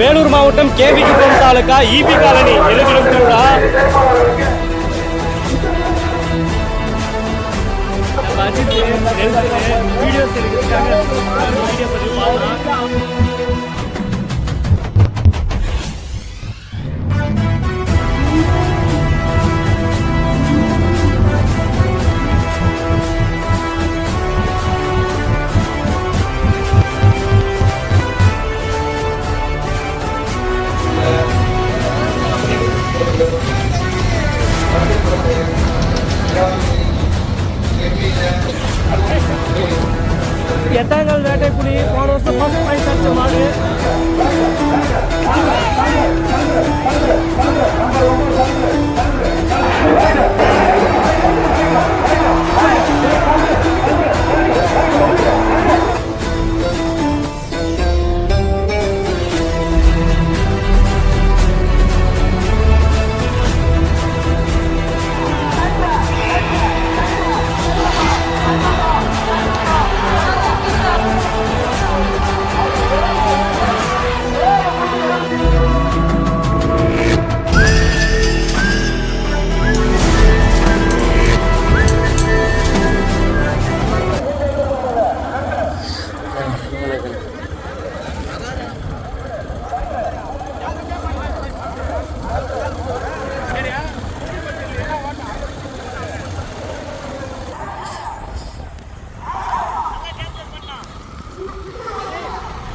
வேலூர் மாவட்டம் KV taluk EB colony எழுதிடும் திருவிழா எட்டாங்கல் வேட்டை புலி போன வருஷம் ஃபர்ஸ்ட் ப்ரைஸ் அடிச்ச மாடு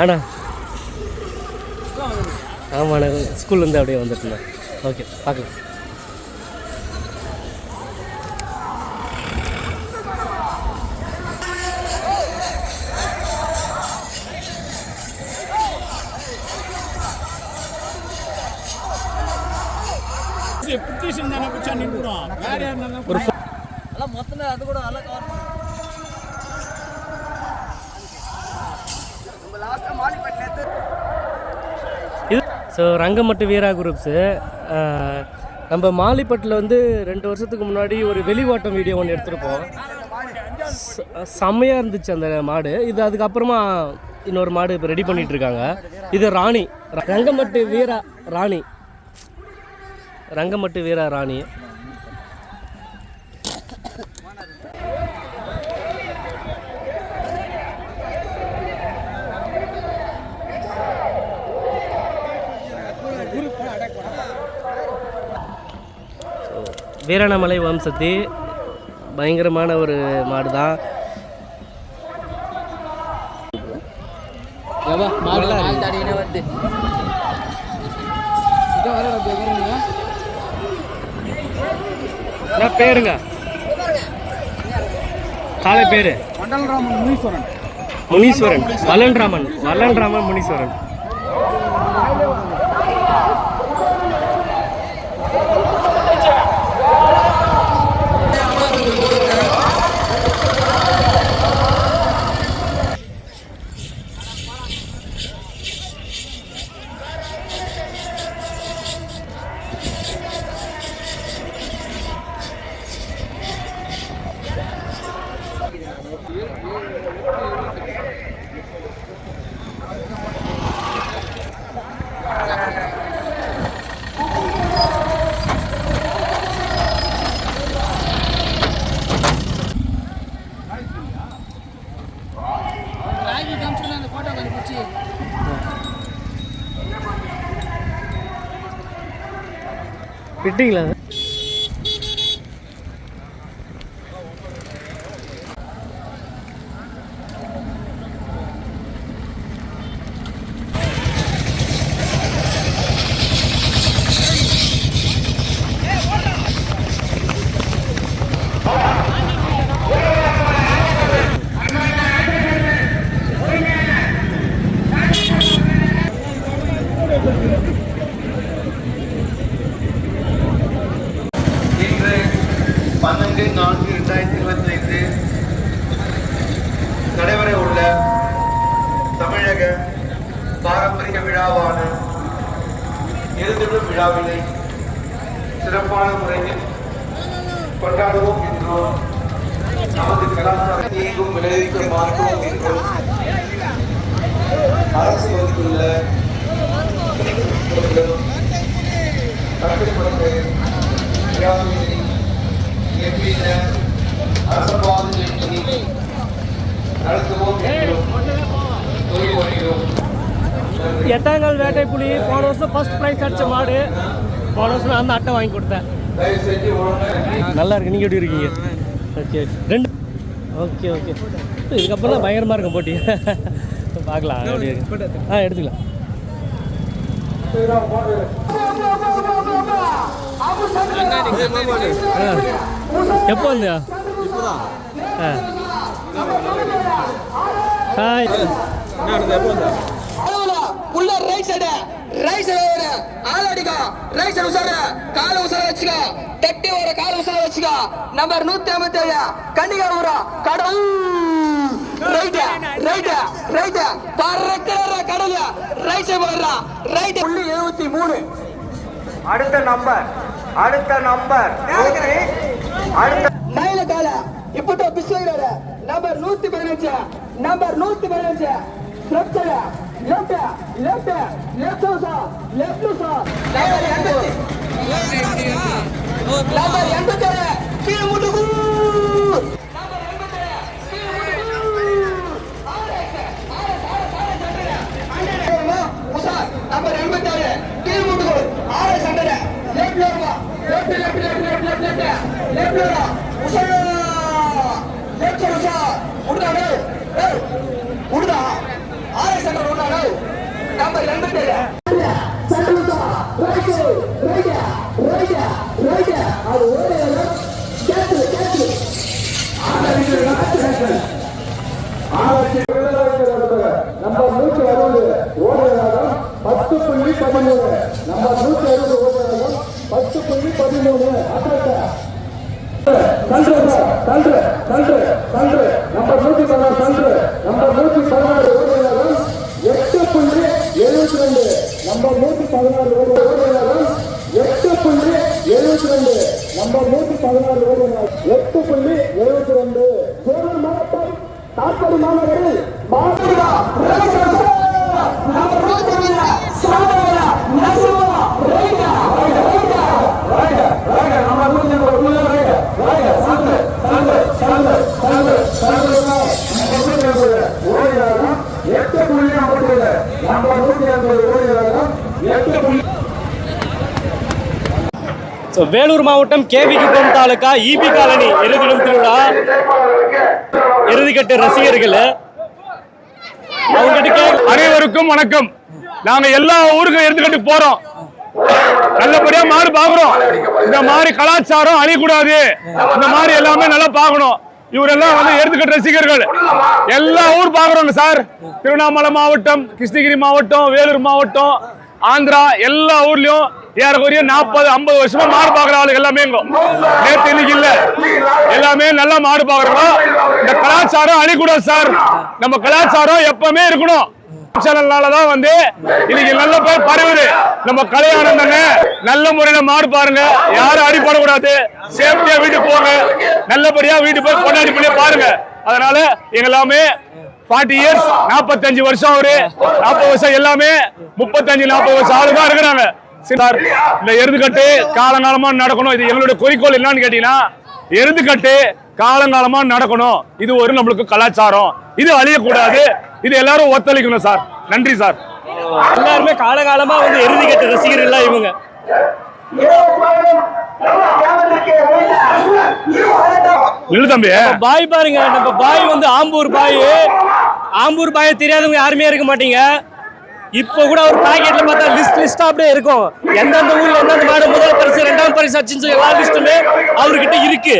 அண்ணா. ஆமாண்ணா ஸ்கூல்லேருந்து அப்படியே வந்துட்டுண்ணா. ஓகே பார்க்கலாம். ஒரு மொத்தமே அது கூட நல்லா கவர் இது ஸோ ரங்கமட்டு வீரா குரூப்ஸு நம்ம மாலிப்பட்டில் வந்து ரெண்டு வருஷத்துக்கு முன்னாடி ஒரு வெளிவாட்டம் வீடியோ ஒன்று எடுத்திருப்போம். ச- செம்மையாக இருந்துச்சு அந்த மாடு. இது அதுக்கப்புறமா இன்னொரு மாடு இப்போ ரெடி பண்ணிட்டு இருக்காங்க இது ராணி. ரங்கமட்டு வீரா ராணி. ரங்கமட்டு வீரா ராணி. வீரணமலை வம்சத்தி பயங்கரமான ஒரு மாடு தான் பேருங்க என்ன பேருங்க. காலை பேரு. முனீஸ்வரன். முனீஸ்வரன். வலன்ராமன் வலன்ராமன் முனீஸ்வரன். விட்டீங்களா விழாவான எழுந்துவிடும் விழாவினை சிறப்பான முறையில் கொண்டாடுவோம் என்றோம் நமது கலாச்சாரத்தை எங்கும் விளைவிக்க மாட்டோம் என்றும் அரசு வந்துள்ள கட்டுப்படுத்த விழாவினை நடத்துவோம் என்றும் நாள் வேட்டை புலி போன வருஷம் ஃபர்ஸ்ட் ப்ரைஸ் அடிச்ச மாடு. போன வருஷம் நான் அட்டை வாங்கி கொடுத்தேன். நல்லா இருக்கு. நீங்கள் எப்படி இருக்கீங்க? ஓகே. ரெண்டு ஓகே ஓகே. இதுக்கப்புறம் தான் பயங்கரமாக இருக்கும் போட்டி. பார்க்கலாம். ஆ எடுத்துக்கலாம். ஆ. எப்போ வந்தியா ஆ. ஹாய் உள்ள ரைட் சைடு ரைட் சைடு வர ஆள் அடிக்கா. ரைட் சைடு உசார கால உசார வச்சுக்கோ. தட்டி வர கால உசார வச்சுக்கோ. நம்பர் நூத்தி ஐம்பத்தி ஏழு கன்னிகா ஊரா கடல் ரைட் ரைட் ரைட் பறக்கிற கடல் ரைட் சைடு வர்றா ரைட் புள்ளி எழுபத்தி மூணு. அடுத்த நம்பர் அடுத்த நம்பர் அடுத்த மயில கால. இப்பதான் பிஸ்வர நம்பர் நூத்தி பதினஞ்சு. நம்பர் நூத்தி பதினஞ்சு. Side left left left sir left sir number 87 number 87 பதிமூணு நம்ம நூத்தி அறுபது ஓடுவதாகும் பத்து புள்ளி பதிமூணு அசல்ட்ட கன்று கன்று கன்று நம்பர் நூற்றி பதினாறு கன்று நம்பர் நூற்றி பதினாறு ஓடுவதாகும் எட்டு புள்ளி எழுபத்தி ரெண்டு நம்பர் நூற்றி பதினாறு ஓடுவதாகும் எட்டு புள்ளி எழுபத்தி ரெண்டு நம்பர் நூற்றி பதினாறு ஓடுவதாகும் எட்டு புள்ளி எழுபத்தி ரெண்டு மாவட்டம் தாக்கடி மாநகரில் மாவட்ட நம்பர் நூத்தி ஏழு சாதனை நசுவா ரைட் எட்டு புள்ளி ஐம்பத்தி ஏழு நம்பர் நூற்றி ஐம்பது ஓடியாகும் எட்டு புள்ளி ஸோ வேலூர் மாவட்டம் கேவிக்குப்பம் தாலுக்கா இபி காலனி எருதிடும் திருவிழா இறுதிக்கட்டு ரசிகர்கள் அவங்ககிட்ட அனைவருக்கும் வணக்கம். நாங்க எல்லா ஊருக்கும் எடுத்துக்கிட்டு போறோம். நல்லபடியா மாடு பாக்குறோம். இந்த மாதிரி கலாச்சாரம் அழியக்கூடாது. இந்த மாதிரி எல்லாமே நல்லா பார்க்கணும். இவரெல்லாம் வந்து எடுத்துக்கிட்ட ரசிகர்கள். எல்லா ஊர் பாக்குறோங்க சார். திருவண்ணாமலை மாவட்டம் கிருஷ்ணகிரி மாவட்டம் வேலூர் மாவட்டம் ஆந்திரா எல்லா ஊர்லயும் ஏறக்குறைய நாற்பது ஐம்பது வருஷமா மாடு பாக்குற ஆளுங்க எல்லாமே இங்க. நேத்து இன்னைக்கு இல்ல. எல்லாமே நல்லா மாடு பாக்குறோம் இந்த கலாச்சாரம் அழியக்கூடாது சார். நம்ம கலாச்சாரம் எப்பவுமே இருக்கணும். சேனல்னாலதான் வந்து இன்னைக்கு நல்ல பேர் பரவுது. நம்ம கலையானந்தங்க நல்ல முறையில மாடு பாருங்க. யாரும் அடிபடக்கூடாது. சேஃப்டியா வீட்டுக்கு போங்க. நல்லபடியா வீட்டுக்கு போய் கொண்டாடி பண்ணி பாருங்க. அதனால எங்க எல்லாமே ஃபார்ட்டி இயர்ஸ் நாற்பத்தஞ்சு வருஷம் ஒரு நாற்பது வருஷம் எல்லாமே முப்பத்தஞ்சு நாற்பது வருஷம் ஆளு இருக்கிறாங்க. இந்த எருதுக்கட்டு காலங்காலமா நடக்கணும். இது எங்களுடைய குறிக்கோள் என்னன்னு கேட்டீங்கன்னா எருதுக்கட்டு காலங்காலமா நடக்கணும். இது ஒரு நம்மளுக்கு கலாச்சாரம். இது அழியக்கூடாது. இது எல்லாரும் ஒத்துழைக்கணும் சார். நன்றி சார். எல்லாருமே காலகாலமா வந்து இறுதிக்கட்டு ரசிகர்கள் இவங்க. தம்பி. பாய் பாருங்க. நம்ம பாய் வந்து ஆம்பூர் பாய். ஆம்பூர் பாய் தெரியாதவங்க யாருமே இருக்க மாட்டீங்க. இப்போ கூட ஒரு பாக்கெட்ல பார்த்தா லிஸ்ட் லிஸ்ட் அப்படியே இருக்கும். எந்தெந்த ஊர்ல எந்தெந்த மாடு முதல் பரிசு ரெண்டாம் பரிசு அச்சுன்னு சொல்லி எல்லா லிஸ்ட்டுமே அவர்கிட்ட இருக்கு.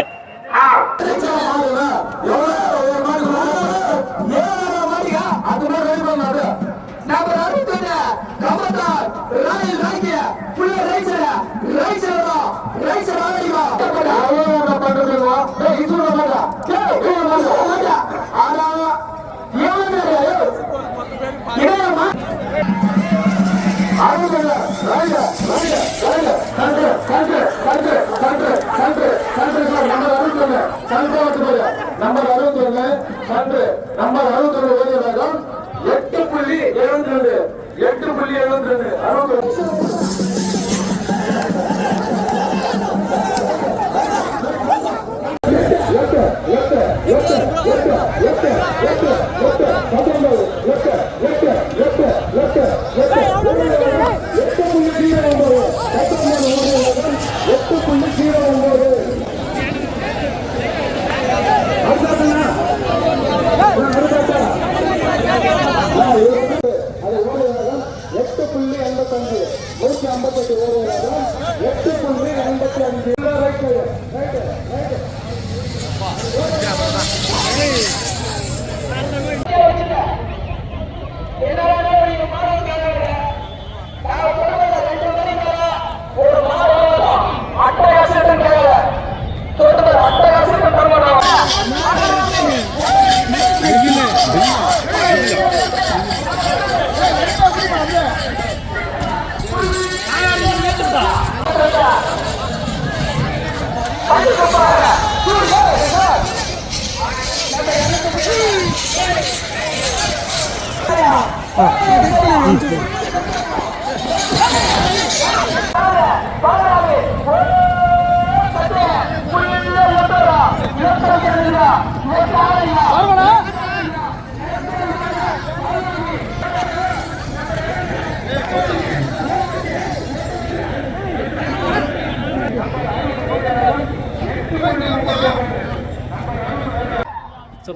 நம்பர் அறுபத்தி ஒண்ணு கன்று நம்பர் அறுபத்தி ஒண்ணு ஓடியதாகும் எட்டு புள்ளி எழுபத்தி ரெண்டு எட்டு புள்ளி எழுபத்தி ரெண்டு அறுபத்தி எட்டு வீரம் என்பது 嗯好的谢谢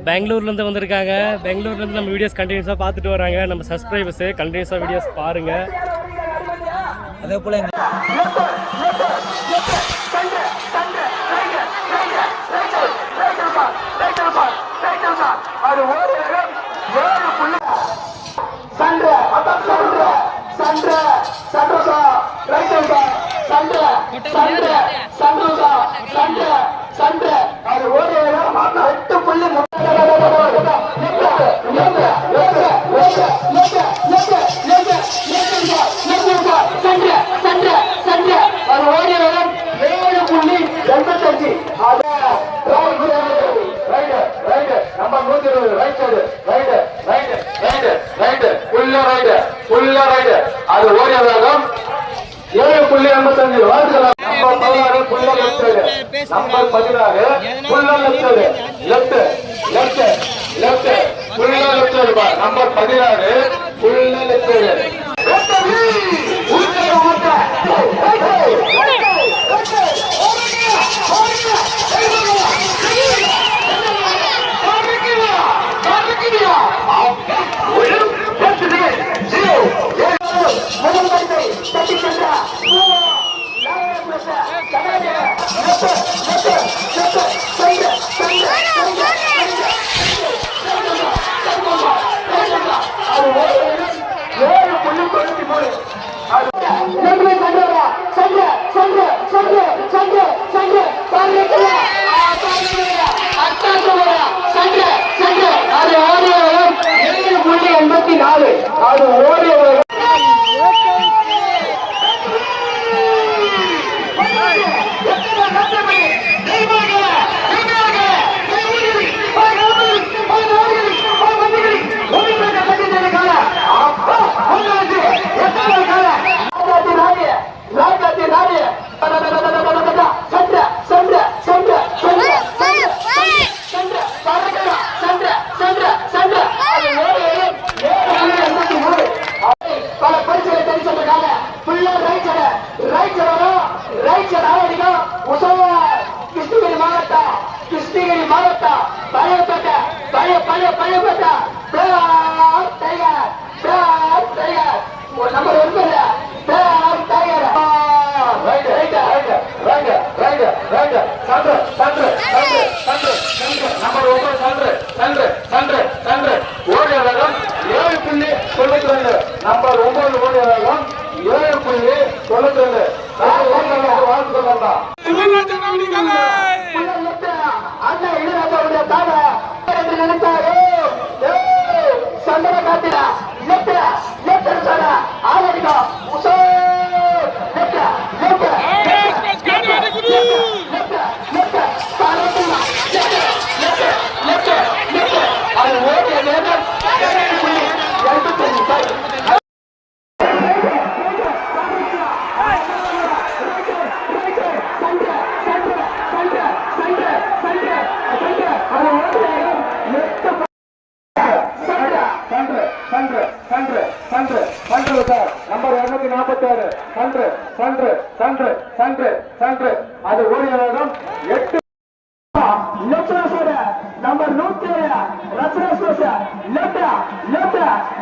பெங்களூர்லேருந்து வந்திருக்காங்க பெங்களூர்லேருந்து நம்ம வீடியோஸ் கண்டினியூஸாக பார்த்துட்டு வராங்க நம்ம சப்ஸ்கிரைபர்ஸு கண்டினியூஸாக வீடியோஸ் பாருங்கள் அதே போல் சண்டை சண்டை சண்டை சண்டை சண்டை நம்பர் பதினாறு புள்ள left side left left left ஃபுல்லா லெஃப்ட் சைடு பா. நம்பர் பதினாறு ஃபுல்லா லெஃப்ட் சைடு ஊத்த ஊத்த.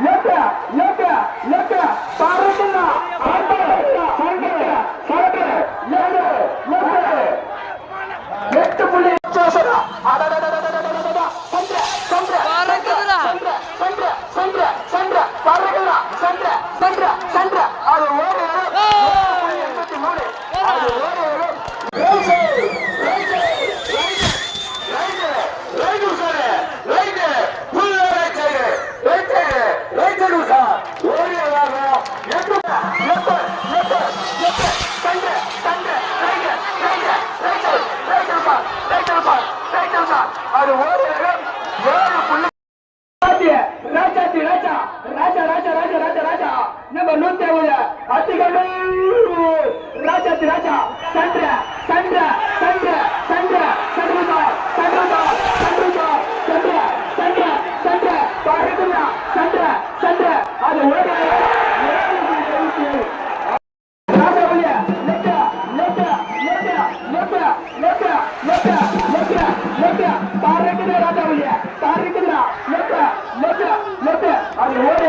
Yes. ஒரு ஓரிடம் ஏழு புள்ளி ராஜாத்தி ராஜா. ராஜா ராஜா ராஜா ராஜா ராஜா. நம்ம நூத்தி ஐம்பது. அதிகங்கள் ராஜாத்தி ராஜா. சன்ற சன்ற சன்ற சன்ற சன்றுதா சன்றுதா சன்றுதா சன்ற சன்ற சன்ற பாருங்களா சன்ற சன்ற அது உலக ராஜா தார் இருக்குதுடா ராஜா வழியா. தார் இருக்குதுடா. லெப்ட் லெப்ட் லெப்ட் அது ஓடி